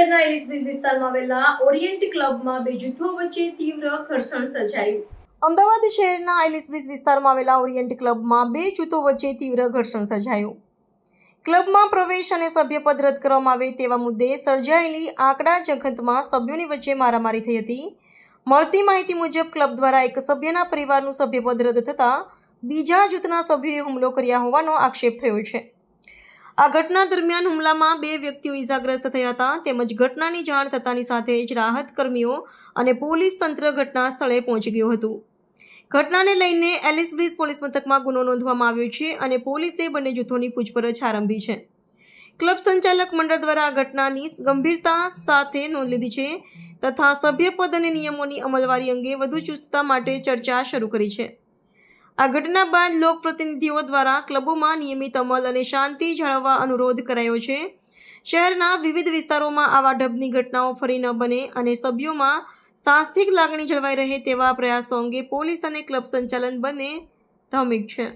આવેલા ઓરિયન્ટ ક્લબમાં બે જૂથો વચ્ચે તીવ્ર ઘર્ષણ સર્જાયું. અમદાવાદ શહેરના એલિસબ્રિજ વિસ્તારમાં આવેલા ઓરિયન્ટ ક્લબમાં બે જૂથો વચ્ચે તીવ્ર ઘર્ષણ સર્જાયું. ક્લબમાં પ્રવેશ અને સભ્યપદ રદ કરવામાં આવે તેવા મુદ્દે સર્જાયેલી આંકડા જખતમાં સભ્યોની વચ્ચે મારામારી થઈ હતી. મળતી માહિતી મુજબ ક્લબ દ્વારા એક સભ્યના પરિવારનું સભ્યપદ રદ થતાં બીજા જૂથના સભ્યોએ હુમલો કર્યા હોવાનો આક્ષેપ થયો છે. આ ઘટના દરમિયાન હુમલામાં બે વ્યક્તિઓ ઇજાગ્રસ્ત થયા હતા તેમજ ઘટનાની જાણ થતાની સાથે જ રાહત કર્મીઓ અને પોલીસ તંત્ર ઘટના સ્થળે પહોંચી ગયું હતું. ઘટનાને લઈને એલિસ બ્રિજ પોલીસ મથકમાં ગુનો નોંધવામાં આવ્યો છે અને પોલીસે બંને જૂથોની પૂછપરછ આરંભી છે. ક્લબ સંચાલક મંડળ દ્વારા આ ઘટનાની ગંભીરતા સાથે નોંધ લીધી છે તથા સભ્યપદ અને નિયમોની અમલવારી અંગે વધુ ચુસ્તતા માટે ચર્ચા શરૂ કરી છે. આ ઘટના બાદ લોકપ્રતિનિધિઓ દ્વારા ક્લબોમાં નિયમિત અમલ અને શાંતિ જાળવવા અનુરોધ કરાયો છે. શહેરના વિવિધ વિસ્તારોમાં આવા ઢબની ઘટનાઓ ફરી ન બને અને સભ્યોમાં સાહસિક લાગણી જળવાઈ રહે તેવા પ્રયાસો અંગે પોલીસ અને ક્લબ સંચાલન બંને ધમિક છે.